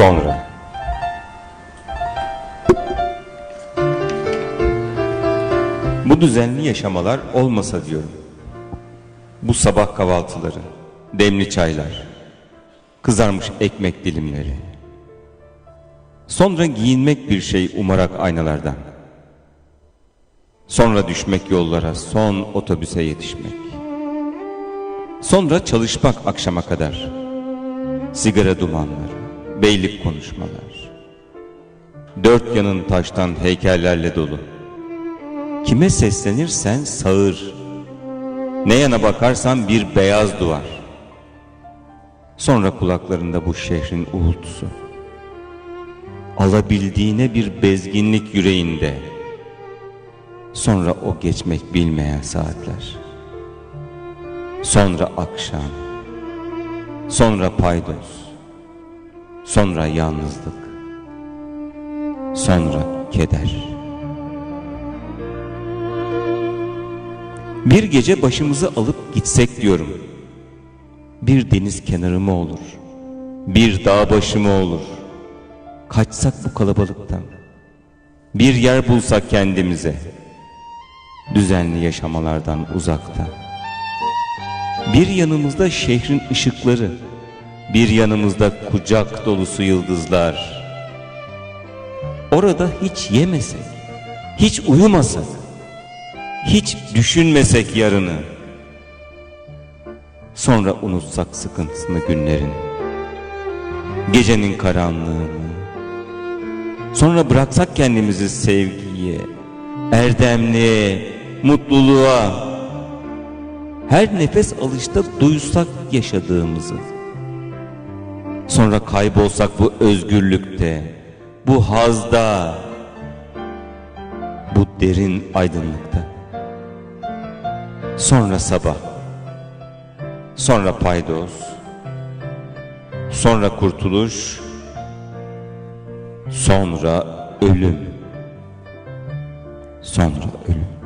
Sonra Bu düzenli yaşamalar olmasa diyorum. Bu sabah kahvaltıları, demli çaylar, kızarmış ekmek dilimleri. Sonra giyinmek bir şey umarak aynalardan. Sonra düşmek yollara, son otobüse yetişmek. Sonra çalışmak akşama kadar. Sigara dumanları, beylik konuşmalar. Dört yanın taştan heykellerle dolu. Kime seslenirsen sağır. Ne yana bakarsan bir beyaz duvar. Sonra kulaklarında bu şehrin uğultusu. Alabildiğine bir bezginlik yüreğinde. Sonra o geçmek bilmeyen saatler. Sonra akşam. Sonra paydos. Sonra yalnızlık. Sonra keder. Bir gece başımızı alıp gitsek diyorum. Bir deniz kenarı mı olur? Bir dağ başı mı olur? Kaçsak bu kalabalıktan. Bir yer bulsak kendimize. Düzenli yaşamalardan uzakta. Bir yanımızda şehrin ışıkları, bir yanımızda kucak dolusu yıldızlar. Orada hiç yemesek, hiç uyumasak, hiç düşünmesek yarını. Sonra unutsak sıkıntısını günlerin. Gecenin karanlığını. Sonra bıraksak kendimizi sevgiye, erdemliğe, mutluluğa. Her nefes alışta duysak yaşadığımızı. Sonra kaybolsak bu özgürlükte, bu hazda, bu derin aydınlıkta. Sonra sabah, sonra paydos, sonra kurtuluş, sonra ölüm, sonra ölüm.